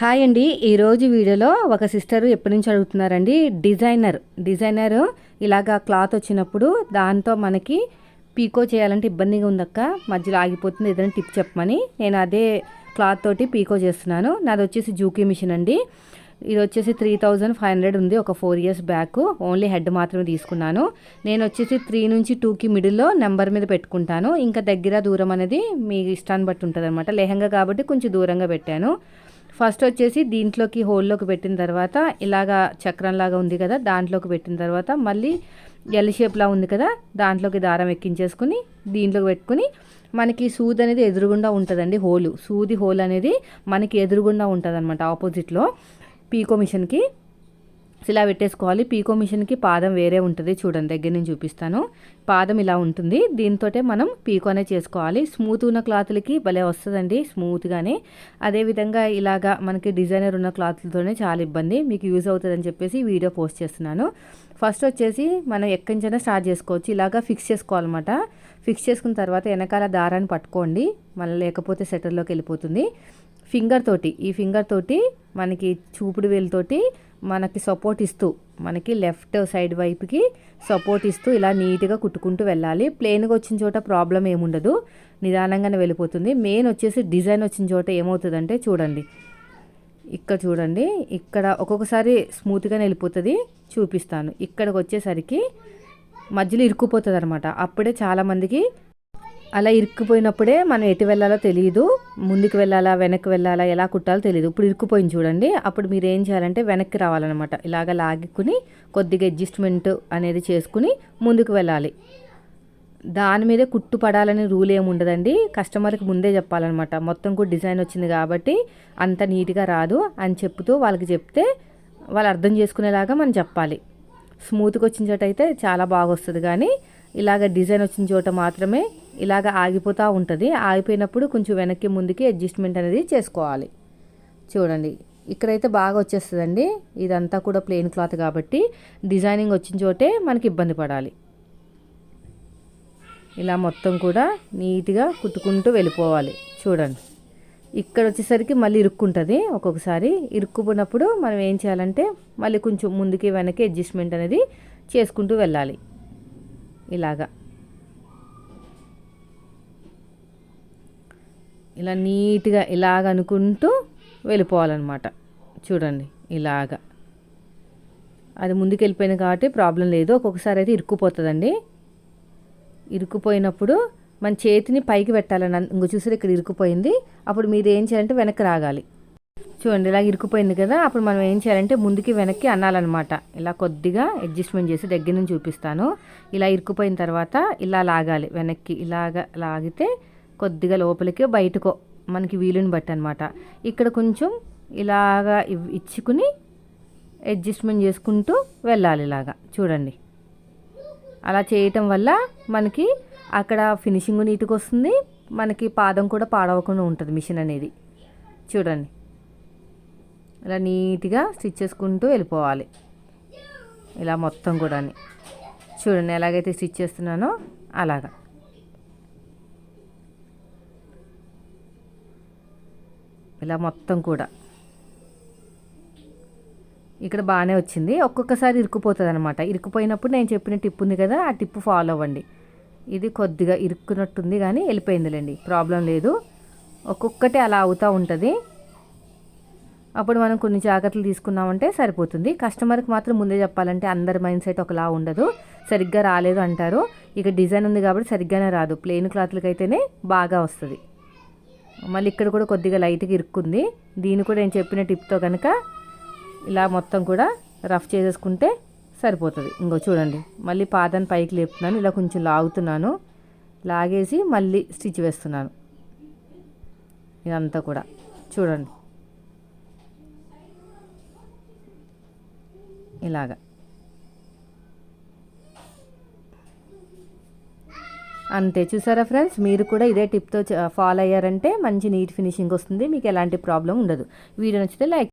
Hi అండి. ఈరోజు వీడియోలో ఒక సిస్టర్ ఎప్పటి నుంచి అడుగుతున్నారండి? డిజైనర్. డిజైనర్ ఇలాగా క్లాత్ వచ్చినప్పుడు దాంతో మనకి పీకో చేయాలంటే ఇబ్బందిగా ఉందక్క. మధ్యలో ఆగిపోతుంది. ఏదైనా టిప్ చెప్పమని. నేను అదే క్లాత్ తోటి పీకో చేస్తున్నాను. నాది వచ్చేసి జూకీ మిషన్ అండి. ఇది వచ్చేసి త్రీ థౌజండ్ ఫైవ్ హండ్రెడ్ ఉంది. ఒక four years back. Only head మాత్రమే తీసుకున్నాను. నేను వచ్చేసి త్రీ నుంచి టూకి మిడిల్లో నెంబర్ మీద పెట్టుకుంటాను. ఇంకా దగ్గర దూరం అనేది మీ ఇష్టాన్ని బట్టి ఉంటుంది అనమాట లెహంగా కాబట్టి కొంచెం దూరంగా పెట్టాను. ఫస్ట్ వచ్చేసి దీంట్లోకి హోల్లోకి పెట్టిన తర్వాత ఇలాగా చక్రంలాగా ఉంది కదా దాంట్లోకి పెట్టిన తర్వాత మళ్ళీ ఎల్ షేప్లా ఉంది కదా దాంట్లోకి దారం ఎక్కించేసుకుని దీంట్లోకి పెట్టుకుని మనకి సూది అనేది ఎదురుగుండా ఉంటుందండి హోలు. సూది హోల్ అనేది మనకి ఎదురుగుండా ఉంటుంది అనమాట ఆపోజిట్లో పీకో మిషన్కి ఇలా పెట్టేసుకోవాలి. పీకో మిషన్కి పాదం వేరే ఉంటుంది చూడండి దగ్గర నుంచి చూపిస్తాను. పాదం ఇలా ఉంటుంది. దీంతో మనం పీకోనే చేసుకోవాలి. స్మూత్ ఉన్న క్లాత్లకి భలే వస్తుందండి స్మూత్గానే. అదేవిధంగా ఇలాగా మనకి డిజైనర్ ఉన్న క్లాత్లతోనే చాలా ఇబ్బంది. మీకు యూజ్ అవుతుందని చెప్పేసి వీడియో పోస్ట్ చేస్తున్నాను. ఫస్ట్ వచ్చేసి మనం ఎక్కడి నుంచైనా స్టార్ట్ చేసుకోవచ్చు. ఇలాగా ఫిక్స్ చేసుకోవాలన్నమాట. ఫిక్స్ చేసుకున్న తర్వాత వెనకాల దారాన్ని పట్టుకోండి. మళ్ళీ లేకపోతే సెటర్లోకి వెళ్ళిపోతుంది. ఫింగర్ తోటి ఈ ఫింగర్ తోటి మనకి చూపుడు వేలుతోటి మనకి సపోర్ట్ ఇస్తూ మనకి లెఫ్ట్ సైడ్ వైపుకి సపోర్ట్ ఇస్తూ ఇలా నీట్గా కుట్టుకుంటూ వెళ్ళాలి. ప్లెయిన్గా వచ్చిన చోట ప్రాబ్లం ఏముండదు నిదానంగానే వెళ్ళిపోతుంది. మెయిన్ వచ్చేసి డిజైన్ వచ్చిన చోట ఏమవుతుందంటే చూడండి. ఇక్కడ చూడండి. ఇక్కడ ఒక్కొక్కసారి స్మూత్గా వెళ్ళిపోతుంది. చూపిస్తాను. ఇక్కడికి వచ్చేసరికి మధ్యలో ఇరుక్కుపోతుంది అనమాట అప్పుడే చాలామందికి అలా ఇరుక్కుపోయినప్పుడే మనం ఎటు వెళ్ళాలో తెలియదు ముందుకు వెళ్ళాలా వెనక్కి వెళ్ళాలా ఎలా కుట్టాలో తెలియదు ఇప్పుడు ఇరుక్కుపోయింది చూడండి. అప్పుడు మీరు ఏం చేయాలంటే వెనక్కి రావాలన్నమాట. ఇలాగ లాగుకుని కొద్దిగా అడ్జస్ట్మెంట్ అనేది చేసుకుని ముందుకు వెళ్ళాలి. దాని మీదే కుట్టు పడాలని రూల్ ఏమి ఉండదండి. కస్టమర్కి ముందే చెప్పాలన్నమాట. మొత్తం కూడా డిజైన్ వచ్చింది కాబట్టి అంత నీట్గా రాదు అని చెప్తూ వాళ్ళకి చెప్తే వాళ్ళు అర్థం చేసుకునేలాగా మనం చెప్పాలి. స్మూత్గా వచ్చిన చోట అయితే చాలా బాగా వస్తుంది కానీ ఇలాగ డిజైన్ వచ్చిన చోట మాత్రమే ఇలాగ ఆగిపోతూ ఉంటుంది. ఆగిపోయినప్పుడు కొంచెం వెనక్కి ముందుకి అడ్జస్ట్మెంట్ అనేది చేసుకోవాలి. చూడండి ఇక్కడైతే బాగా వచ్చేస్తుందండి. ఇదంతా కూడా ప్లెయిన్ క్లాత్ కాబట్టి డిజైనింగ్ వచ్చిన చోటే మనకి ఇబ్బంది పడాలి. ఇలా మొత్తం కూడా నీట్గా కుట్టుకుంటూ వెళ్ళిపోవాలి. చూడండి ఇక్కడ వచ్చేసరికి మళ్ళీ ఇరుక్కుంటుంది ఒక్కొక్కసారి. ఇరుక్కుపోయినప్పుడు మనం ఏం చేయాలంటే మళ్ళీ కొంచెం ముందుకి వెనక్కి అడ్జస్ట్మెంట్ అనేది చేసుకుంటూ వెళ్ళాలి. ఇలాగా. ఇలా నీట్గా ఇలాగ అనుకుంటూ వెళ్ళిపోవాలన్నమాట. చూడండి ఇలాగా. అది ముందుకు వెళ్ళిపోయింది కాబట్టి ప్రాబ్లం లేదు. ఒక్కొక్కసారి అయితే ఇరుక్కుపోతుందండి. ఇరుక్కుపోయినప్పుడు మన చేతిని పైకి పెట్టాలని ఇంకో చూసారు ఇక్కడ ఇరుక్కుపోయింది. అప్పుడు మీరు ఏం చేయాలంటే వెనక్కి రాగాలి. చూడండి ఇలా ఇరుక్కుపోయింది కదా అప్పుడు మనం ఏం చేయాలంటే ముందుకి వెనక్కి అనాలన్నమాట ఇలా కొద్దిగా అడ్జస్ట్మెంట్ చేసి దగ్గర నుంచి చూపిస్తాను. ఇలా ఇరుక్కుపోయిన తర్వాత ఇలా లాగాలి. వెనక్కి ఇలాగ లాగితే కొద్దిగా లోపలికి బయటకో మనకి వీలుని బట్టి అనమాట ఇక్కడ కొంచెం ఇలాగా ఇచ్చుకుని అడ్జస్ట్మెంట్ చేసుకుంటూ వెళ్ళాలి ఇలాగా. చూడండి. అలా చేయటం వల్ల మనకి అక్కడ ఫినిషింగ్ నీట్గా వస్తుంది. మనకి పాదం కూడా పాడవకుండా ఉంటుంది మిషన్ అనేది. చూడండి. ఇలా నీట్గా స్టిచ్ చేసుకుంటూ వెళ్ళిపోవాలి. ఇలా మొత్తం కూడా చూడండి ఎలాగైతే స్టిచ్ చేస్తున్నానో అలాగా. ఇలా మొత్తం కూడా. ఇక్కడ బాగానే వచ్చింది. ఒక్కొక్కసారి ఇరుక్కుపోతుంది అనమాట ఇరుక్కుపోయినప్పుడు నేను చెప్పిన టిప్ ఉంది కదా ఆ టిప్ ఫాలో అవ్వండి. ఇది కొద్దిగా ఇరుక్కున్నట్టుంది కానీ వెళ్ళిపోయిందిలేండి. ప్రాబ్లం లేదు. ఒక్కొక్కటి అలా అవుతూ ఉంటుంది. అప్పుడు మనం కొన్ని జాగ్రత్తలు తీసుకున్నామంటే సరిపోతుంది. కస్టమర్కి మాత్రం ముందే చెప్పాలంటే అందరి మైండ్ సెట్ ఒకలా ఉండదు. సరిగ్గా రాలేదు అంటారు. ఇక డిజైన్ ఉంది కాబట్టి సరిగ్గానే రాదు. ప్లెయిన్ క్లాత్లకి అయితేనే బాగా వస్తుంది. మళ్ళీ ఇక్కడ కూడా కొద్దిగా లైట్గా ఇరుక్కుంది. దీన్ని కూడా నేను చెప్పిన టిప్తో కనుక ఇలా మొత్తం కూడా రఫ్ చేసేసుకుంటే సరిపోతుంది. ఇంకో చూడండి. మళ్ళీ పాదాన్ని పైకి లేపుతున్నాను. ఇలా కొంచెం లాగుతున్నాను. లాగేసి మళ్ళీ స్టిచ్ వేస్తున్నాను. ఇదంతా కూడా. చూడండి. ఇలాగా. అంతే చూసారా ఫ్రెండ్స్? మీరు కూడా ఇదే టిప్తో ఫాలో అయ్యారంటే మంచి నీట్ ఫినిషింగ్ వస్తుంది మీకు ఎలాంటి ప్రాబ్లం ఉండదు. వీడియో నచ్చితే లైక్